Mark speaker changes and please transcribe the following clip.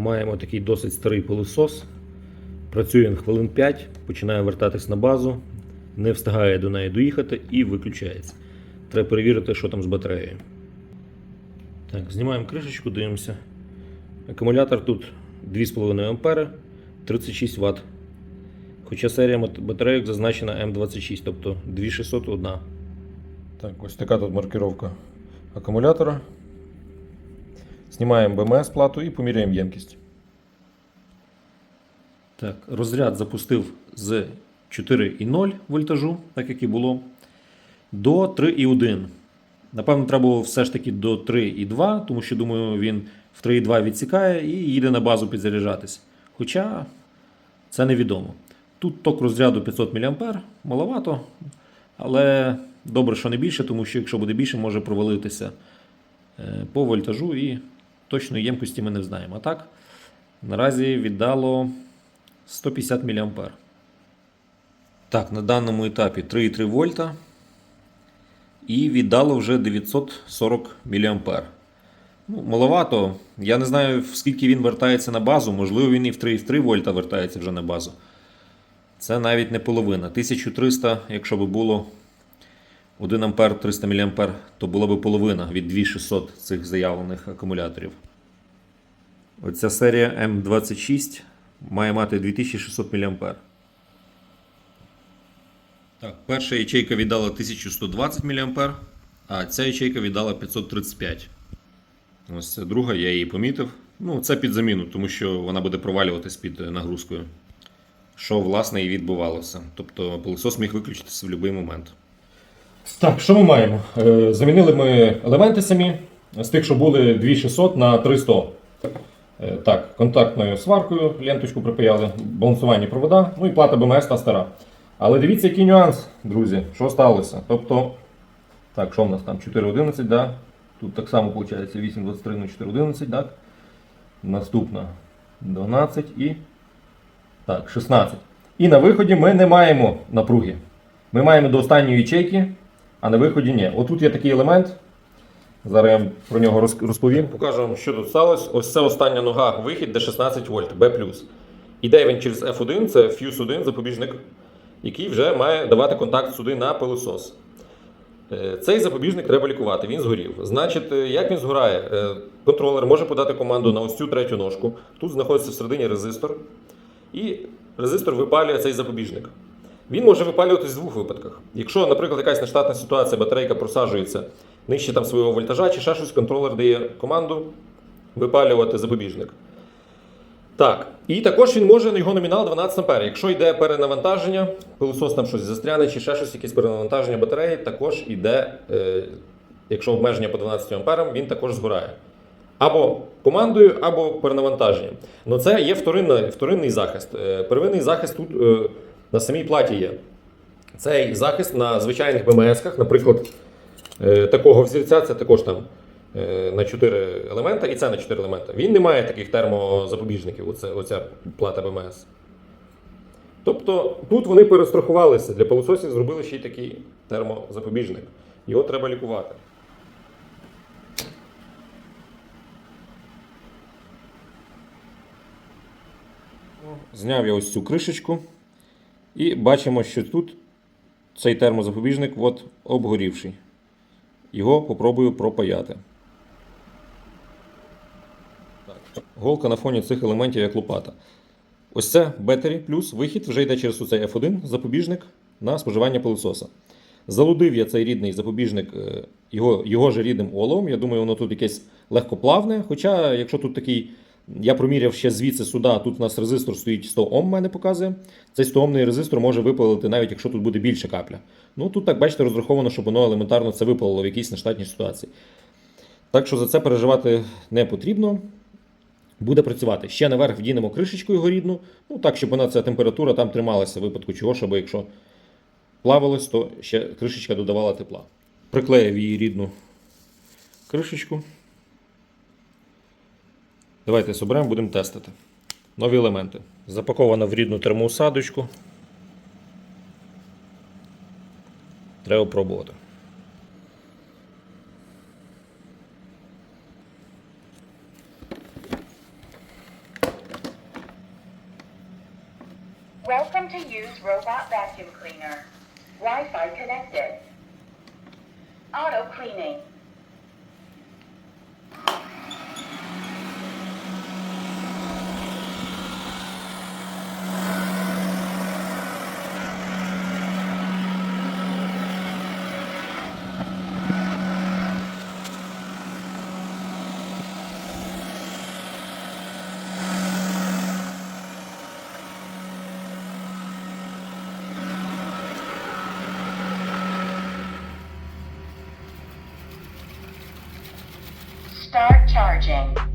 Speaker 1: Маємо такий досить старий пилосос. Працює він хвилин 5, починає вертатись на базу, не встигає до неї доїхати і виключається. Треба перевірити, що там з батареєю. Так, знімаємо кришечку, дивимося. Акумулятор тут 2,5 А, 36 Вт. Хоча серія батарейок зазначена М26, тобто 2601. Так, ось така тут маркировка акумулятора. Знімаємо БМС плату і поміряємо ємкість. Так, розряд запустив з 4,0 вольтажу, так як і було, до 3,1. Напевно, треба було все ж таки до 3,2, тому що, думаю, він в 3,2 відсікає і їде на базу підзаряджатись. Хоча це невідомо. Тут ток розряду 500 мА, маловато, але добре, що не більше, тому що якщо буде більше, може провалитися е, по вольтажу і точної ємкості ми не знаємо. А так, наразі віддало 150 мА. Так, на даному етапі 3,3 вольта і віддало вже 940 мА. Ну, маловато. Я не знаю, скільки він вертається на базу. Можливо, він і в 3,3 вольта вертається вже на базу. Це навіть не половина. 1300, якщо б було 1 ампер 300 мА, то була б половина від 2600 цих заявлених акумуляторів. Оця серія М26 має мати 2600 мА. Так, перша ячейка віддала 1120 мА, а ця ячейка віддала 535. Ось це друга, я її помітив. Ну, це під заміну, тому що вона буде провалюватись під нагрузкою. Що, власне, і відбувалося. Тобто пилосос міг виключитися в будь-який момент.
Speaker 2: Так, що ми маємо? Е, Замінили ми елементи самі з тих, що були 2600 на 300. Е, Так, контактною сваркою ленточку припаяли, балансувальні провода, ну і плата БМС та стара. Але дивіться, який нюанс, друзі, що сталося. Тобто, так, що в нас там? 4.11, да? Тут так само виходить 8.23 на 4.11, так? Наступна 12 і. Так, 16. І на виході ми не маємо напруги. Ми маємо до останньої ячейки, а на виході ні. Отут є такий елемент. Зараз я про нього розповім.
Speaker 1: Покажу вам, що тут сталося. Ось це остання нога, вихід, де 16 вольт, B+. Іде він через F1, це Fuse 1, запобіжник, який вже має давати контакт сюди на пилосос. Е, Цей запобіжник треба лікувати, він згорів. Значить, е, як він згорає? Е, Контролер може подати команду на ось цю третю ножку. Тут знаходиться всередині резистор, і резистор випалює цей запобіжник. Він може випалюватись в двох випадках. Якщо, наприклад, якась нештатна ситуація, батарейка просаджується нижче там свого вольтажа чи ще щось, контролер дає команду випалювати запобіжник. Так, і також він може його номінал 12 А. Якщо йде перенавантаження, пилосос там щось застряне чи ще щось, якесь перенавантаження батареї, також йде, е, якщо обмеження по 12 А, він також згорає. Або командою, або перенавантаженням. Ну це є вторинна, вторинний захист. Е, Первинний захист тут е, на самій платі є. Цей захист на звичайних БМС-ках, наприклад, е, такого взірця, це також там е, на 4 елемента, і це на 4 елемента. Він не має таких термозапобіжників, оце, оця плата БМС. Тобто тут вони перестрахувалися. Для пилососів зробили ще й такий термозапобіжник. Його треба лікувати. Зняв я ось цю кришечку. І бачимо, що тут цей термозапобіжник от обгорівший. Його попробую пропаяти. Голка на фоні цих елементів як лопата. Ось це бетері плюс вихід вже йде через цей F1 запобіжник на споживання пилососа. Залудив я цей рідний запобіжник е, його, його же рідним оловом. Я думаю, воно тут якесь легкоплавне. Хоча, якщо тут такий, я проміряв ще звідси сюди, тут у нас резистор стоїть 100 Ом, мене показує. Цей 100 омний резистор може випалити, навіть якщо тут буде більше капля. Ну тут так бачите, розраховано, щоб воно елементарно це випалило в якійсь нештатній ситуації. Так що за це переживати не потрібно. Буде працювати. Ще наверх вдінемо кришечку його рідну, ну так, щоб вона ця температура там трималася в випадку чого, щоб якщо плавилось, то ще кришечка додавала тепла. Приклеїв її рідну кришечку. Давайте соберемо, будемо тестити. Нові елементи. Запаковано в рідну термоусадочку. Треба пробувати.
Speaker 3: Welcome to use robot vacuum cleaner. Wi-Fi connected. Auto cleaning. emerging.